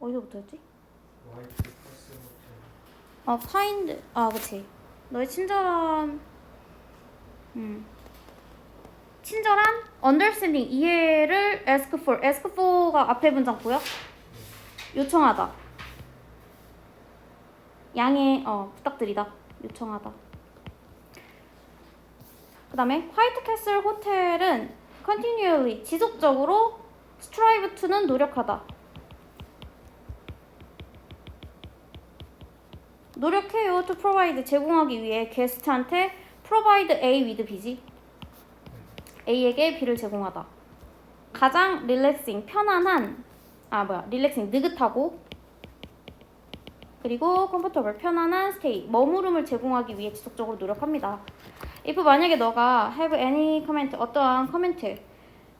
어디서부터였지? 어, kind. 아, 그치. 너의 친절한, 음. 친절한 understanding 이해를 ask for. ask for가 앞에 문장 보여? 요청하다. 양해, 어, 부탁드리다. 요청하다. 그 다음에 화이트 캐슬 호텔은 continually, 지속적으로 strive to는 노력하다. 노력해요 to provide 제공하기 위해 게스트한테 provide A with B지 A에게 B를 제공하다 가장 relaxing 편안한 아 뭐야 relaxing 느긋하고 그리고 comfortable 편안한 stay 머무름을 제공하기 위해 지속적으로 노력합니다 if 만약에 너가 have any comment 어떠한 코멘트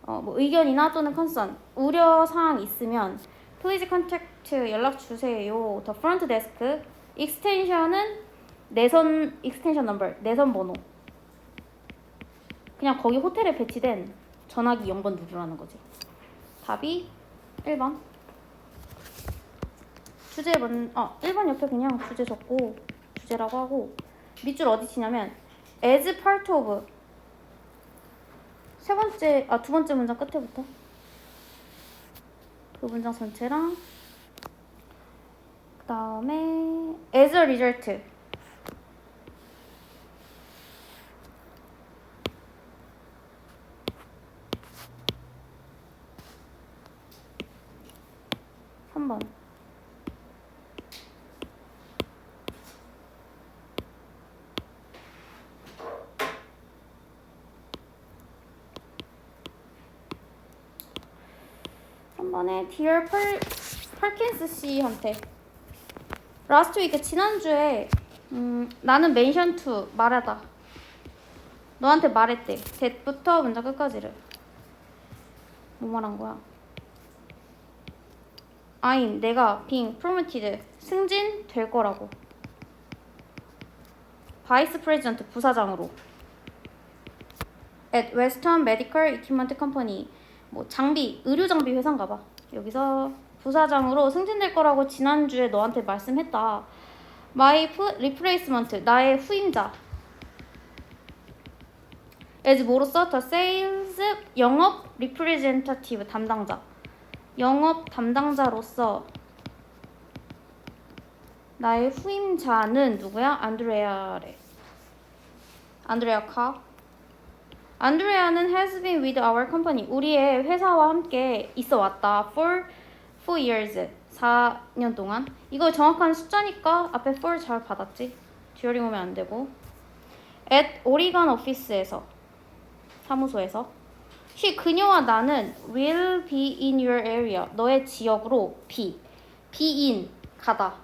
어, 뭐 의견이나 또는 concern 우려 사항 있으면 please contact 연락 주세요 the front desk 익스텐션은 내선 익스텐션 넘버 내선 번호. 그냥 거기 호텔에 배치된 전화기 0번 누르라는 거지. 답이 1번. 주제 먼, 어 1번 옆에 그냥 주제 적고 주제라고 하고 밑줄 어디 치냐면 as part of. 세 번째 아 두 번째 문장 끝에부터. 그 문장 전체랑 그 다음에 as a result. 한번. 한 번에 Dear 펄, 펄킨스 씨한테 라스트 위크 지난주에 음, 나는 멘션 투 말하다. 너한테 말했대. that부터 문장 끝까지를. 뭐 말한 거야? I'm 내가 being promoted 승진 될 거라고. 바이스 프레지던트 부사장으로. at Western Medical Equipment Company. 뭐 장비 의료 장비 회사인가 봐. 여기서 부사장으로 승진될 거라고 지난주에 너한테 말씀했다. My replacement, 나의 후임자. as 뭐로써 the sales 영업 representative 담당자. 영업 담당자로서 나의 후임자는 누구야? 안드레아래. 안드레아 카. 안드레아는 has been with our company. 우리의 회사와 함께 있어 왔다. for four years. 4년 동안. 이거 정확한 숫자니까 앞에 for 잘 받았지? 듀어링 오면 안 되고. At 오리건 오피스에서 사무소에서. she 그녀와 나는 will be in your area. 너의 지역으로 be be in 가다.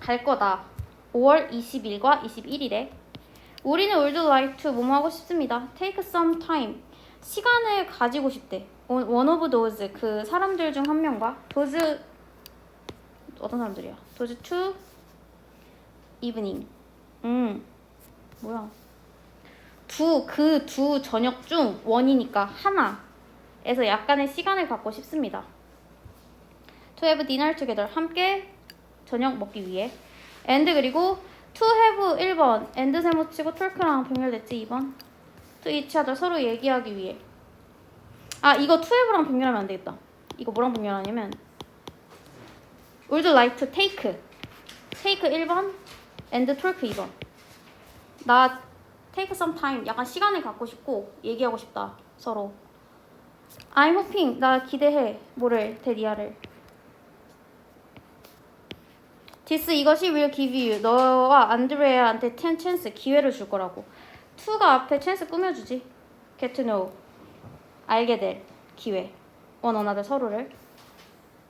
갈 거다. 5월 20일과 21일에. 우리는 would like to 뭐뭐 하고 싶습니다. Take some time 시간을 가지고 싶대. 원 오브 도즈 그 사람들 중 한 명과 도즈 어떤 사람들이야? 도즈 투 이브닝 음 뭐야? 두 그 두 저녁 중 원이니까 하나에서 약간의 시간을 갖고 싶습니다. To have dinner together 함께 저녁 먹기 위해. And 그리고 to have 1번. And 세모 치고 talk랑 병렬됐지 2번 each other 서로 얘기하기 위해. 아 이거 투앱이랑 병렬하면 안 되겠다. 이거 뭐랑 병렬하냐면 would like to take take 1번 and talk 2번. 나 take some time 약간 시간을 갖고 싶고 얘기하고 싶다 서로. I'm hoping 나 기대해 뭐를 데리아를. 디스 이것이 will give you. 너와 안드레아한테 10 chance 기회를 줄 거라고 to가 앞에 chance 꾸며주지 get to know 알게 될 기회. 원 원하들 서로를.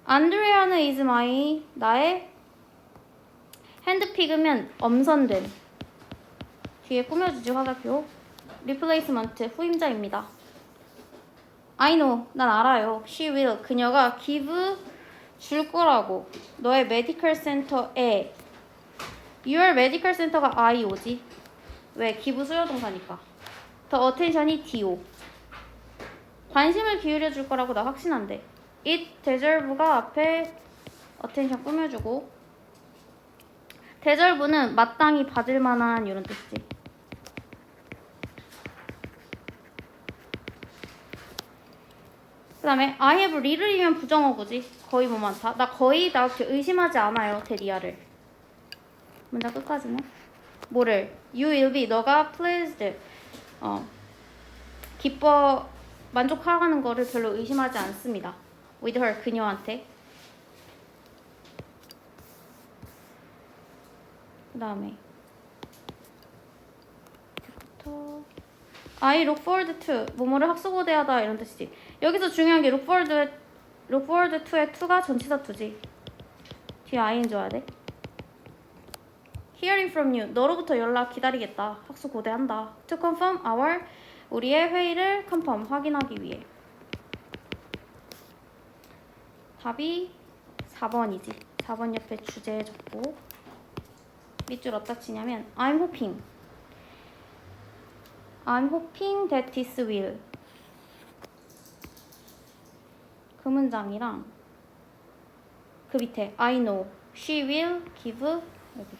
안드레아는 is my 나의 핸드픽이면 엄선된 뒤에 꾸며주지 화살표. replacement 후임자입니다. I know 난 알아요. She will 그녀가 give 줄 거라고 너의 메디컬 센터에 your medical center가 I 오지 왜 기부 수요 동사니까 더 attention이 do 관심을 기울여 줄 거라고 나 확신한대. it deserve가 앞에 attention 꾸며주고 deserve는 마땅히 받을 만한 이런 뜻이지. 그 다음에 I have little이면 부정어구지. 거의 뭐 많다. 나 거의 나 의심하지 않아요. 대리아를. 문장 끝까지는. 뭐를? You will be. 너가 pleased. 어. 기뻐 만족하는 거를 별로 의심하지 않습니다. With her 그녀한테. 그 다음에 I look forward to 뭐뭐를 학수고대하다 이런 뜻이지. 여기서 중요한 게 look forward, look forward to의 to가 전치사 to지. 뒤에 ing 와야 돼. Hearing from you 너로부터 연락 기다리겠다. 학수고대한다. To confirm our 우리의 회의를 컨펌 확인하기 위해. 답이 4번이지. 4번 옆에 주제 적고 밑줄 어디다 치냐면 I'm hoping I'm hoping that this will 그 문장이랑 그 밑에 I know she will give 여기